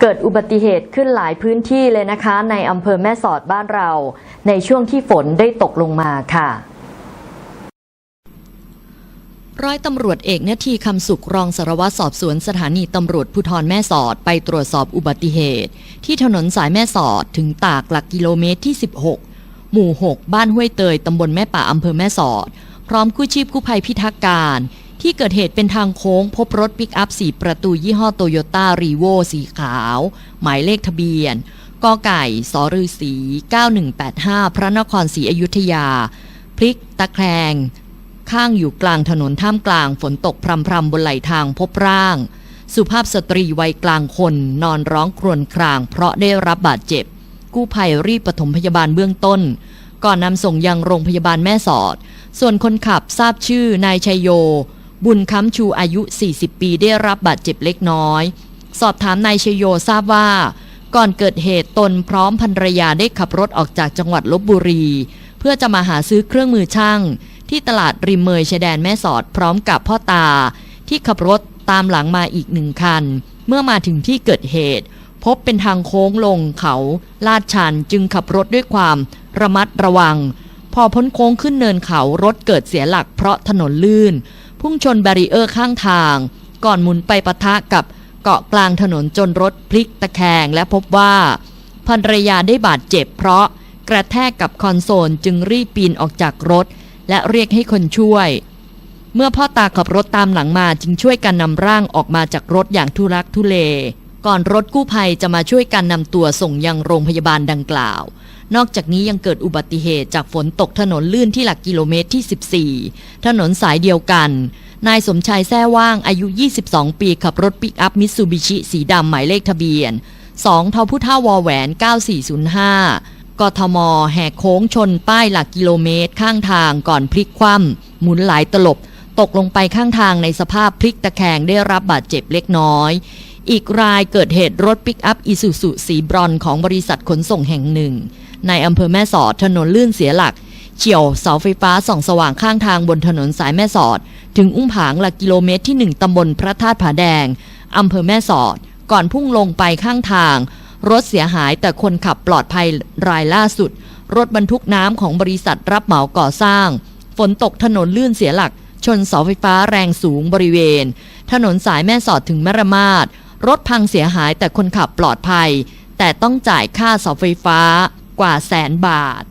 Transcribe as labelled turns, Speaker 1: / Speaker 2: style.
Speaker 1: เกิดอุบัติเหตุขึ้นหลายพื้นที่เลยนะคะ ในอำเภอแม่สอดบ้านเรา ในช่วงที่ฝนได้ตกลงมาค่ะ ร้อยตำรวจเอกนาทีคำสุขรองสารวัตรสอบสวนสถานีตำรวจภูธรแม่สอดไปตรวจสอบอุบัติเหตุ ที่ถนนสายแม่สอดถึงตากหลักกิโลเมตรที่ 16 หมู่ 6 บ้านห้วยเตยตำบลแม่ป่าอำเภอแม่สอด พร้อมกู้ชีพกู้ภัยพิทักษ์การ ที่เกิดเหตุเป็นทางโค้งพบรถปิกอัพสีประตูยี่ห้อโตโยต้ารีโวสีขาว หมายเลขทะเบียนกไก่สฤษี9185 พระนครศรีอยุธยา พลิกตะแคง ข้างอยู่กลางถนนท่ามกลางฝนตกพรำพรำๆบนไหลทางพบร่าง สุภาพสตรีวัยกลางคนนอนร้องครวญคราง เพราะได้รับบาดเจ็บ กู้ภัยรีบปฐมพยาบาลเบื้องต้น ก่อนนำส่งยังโรงพยาบาลแม่สอด ส่วนคนขับทราบชื่อนายชัยโย บุญค้ำชูอายุ 40 ปีได้รับบาดเจ็บเล็กน้อย สอบถามนายชัยโยทราบว่า ก่อนเกิดเหตุตนพร้อมภรรยาได้ขับรถออกจากจังหวัดลบบุรี เพื่อจะมาหาซื้อเครื่องมือช่าง ที่ตลาดริมเมยชายแดนแม่สอดพร้อมกับพ่อตา ที่ขับรถตามหลังมาอีกหนึ่งคัน เมื่อมาถึงที่เกิดเหตุ พบเป็นทางโค้งลงเขาลาดชันจึงขับรถด้วยความระมัดระวัง พอพ้นโค้งขึ้นเนินเขารถเกิดเสียหลักเพราะถนนลื่น พุ่งชนแบรีเออร์ข้างทาง ก่อนหมุนไปปะทะกับเกาะกลางถนนจนรถพลิกตะแคงและพบว่าภรรยาได้บาดเจ็บเพราะกระแทกกับคอนโซลจึงรีบปีนออกจากรถ และเรียกให้คนช่วย เมื่อพ่อตาขับรถตามหลังมาจึงช่วยกันนำร่างออกมาจากรถอย่างทุรักทุเล ก่อนรถกู้ภัยจะมาช่วยกันนำตัวส่งยังโรงพยาบาลดังกล่าว นอกจากนี้ยังเกิดอุบัติเหตุจากฝนตกถนนลื่นที่หลักกิโลเมตรที่ 14 ถนนสายเดียวกัน นายสมชายแท้ว่างอายุ 22 ปีขับรถปิกอัพมิตซูบิชิสีดำหมายเลขทะเบียน 2 ทพุท่าวอแหวน 9405กทม แหกโค้งชนป้ายหลักกิโลเมตรข้างทางก่อนพลิกคว่ำหมุนหลายตลบ ตกลงไปข้างทางในสภาพพลิกตะแคงได้รับบาดเจ็บเล็กน้อย อีกรายเกิดเหตุรถปิกอัพอิสุสุสีบรอนของบริษัทขนส่งแห่งหนึ่ง ในอำเภอแม่สอดถนนลื่นเสียหลักเฉี่ยวเสาไฟฟ้าส่องสว่างข้างทางบนถนนสายแม่สอด ถึงอุ้มผางหลักกิโลเมตรที่ 1ตำบลพระธาตุผาแดงอำเภอแม่สอด ก่อนพุ่งลงไปข้างทาง รถเสียหายแต่คนขับปลอดภัยรายล่าสุด รถบรรทุกน้ำของบริษัทรับเหมาก่อสร้าง ฝนตกถนนลื่นเสียหลัก ชนเสาไฟฟ้าแรงสูงบริเวณ ถนนสายแม่สอดถึงแมรมาศ รถพังเสียหายแต่คนขับปลอดภัย แต่ต้องจ่ายค่าเสาไฟฟ้ากว่าแสนบาท